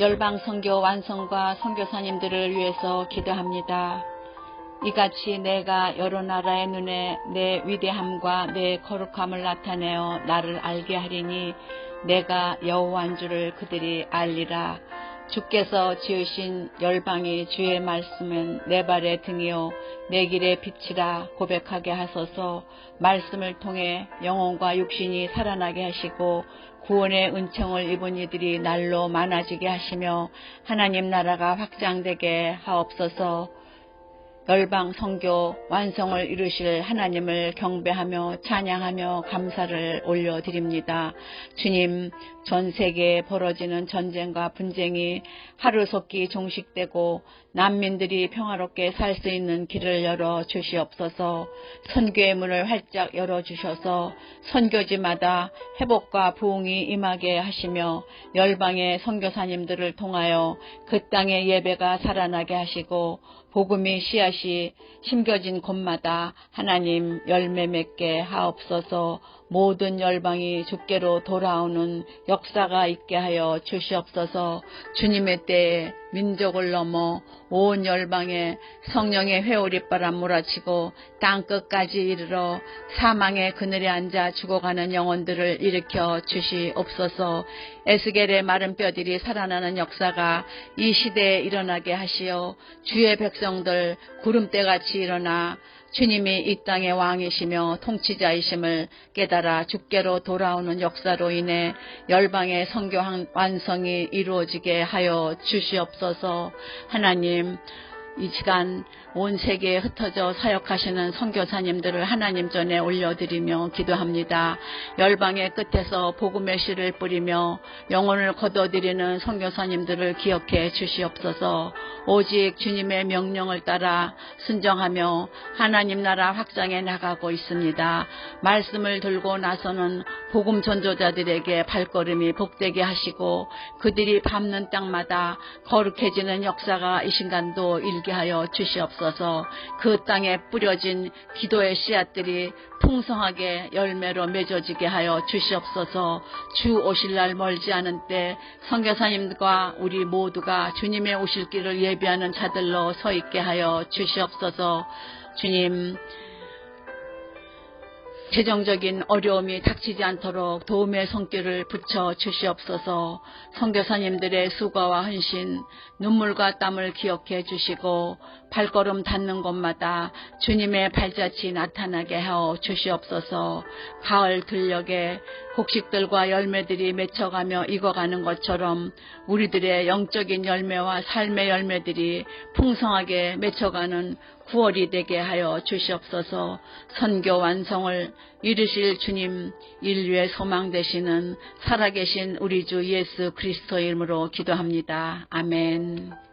열방 선교 완성과 선교사님들을 위해서 기도합니다. 이같이 내가 여러 나라의 눈에 내 위대함과 내 거룩함을 나타내어 나를 알게 하리니 내가 여호와인 줄을 그들이 알리라. 주께서 지으신 열방이 주의 말씀은 내 발의 등이요 내 길의 빛이라 고백하게 하소서. 말씀을 통해 영혼과 육신이 살아나게 하시고 구원의 은총을 입은 이들이 날로 많아지게 하시며 하나님 나라가 확장되게 하옵소서 열방 성교 완성을 이루실 하나님을 경배하며 찬양하며 감사를 올려드립니다. 주님, 전 세계에 벌어지는 전쟁과 분쟁이 하루속히 종식되고 난민들이 평화롭게 살 수 있는 길을 열어 주시옵소서 선교의 문을 활짝 열어 주셔서 선교지마다 회복과 부흥이 임하게 하시며 열방의 선교사님들을 통하여 그 땅의 예배가 살아나게 하시고 복음이 씨앗이 심겨진 곳마다 하나님 열매 맺게 하옵소서 모든 열방이 주께로 돌아오는 역사가 있게 하여 주시옵소서. 주님의 때에 민족을 넘어 온 열방에 성령의 회오리바람 몰아치고 땅끝까지 이르러 사망의 그늘에 앉아 죽어가는 영혼들을 일으켜 주시옵소서. 에스겔의 마른 뼈들이 살아나는 역사가 이 시대에 일어나게 하시어 주의 백성들 구름대같이 일어나 주님이 이 땅의 왕이시며 통치자이심을 깨달아 주께로 돌아오는 역사로 인해 열방의 성교 완성이 이루어지게 하여 주시옵소서. 하나님 이 시간 온 세계에 흩어져 사역하시는 선교사님들을 하나님 전에 올려드리며 기도합니다. 열방의 끝에서 복음의 씨를 뿌리며 영혼을 거둬들이는 선교사님들을 기억해 주시옵소서. 오직 주님의 명령을 따라 순정하며 하나님 나라 확장해 나가고 있습니다. 말씀을 들고 나서는 복음 전조자들에게 발걸음이 복되게 하시고 그들이 밟는 땅마다 거룩해지는 역사가 이 순간도 일게 하여 주시옵소서. 그 땅에 뿌려진 기도의 씨앗들이 풍성하게 열매로 맺어지게 하여 주시옵소서. 주 오실 날 멀지 않은 때 성교사님과 우리 모두가 주님의 오실 길을 예비하는 자들로 서 있게 하여 주시옵소서. 주님 재정적인 어려움이 닥치지 않도록 도움의 손길을 붙여 주시옵소서. 선교사님들의 수고와 헌신, 눈물과 땀을 기억해 주시고 발걸음 닿는 곳마다 주님의 발자취 나타나게 하여 주시옵소서. 가을 들녘에 곡식들과 열매들이 맺혀가며 익어가는 것처럼 우리들의 영적인 열매와 삶의 열매들이 풍성하게 맺혀가는 9월이 되게 하여 주시옵소서 선교 완성을 이르실 주님 인류의 소망 되시는 살아계신 우리 주 예수 그리스도의 이름으로 기도합니다. 아멘.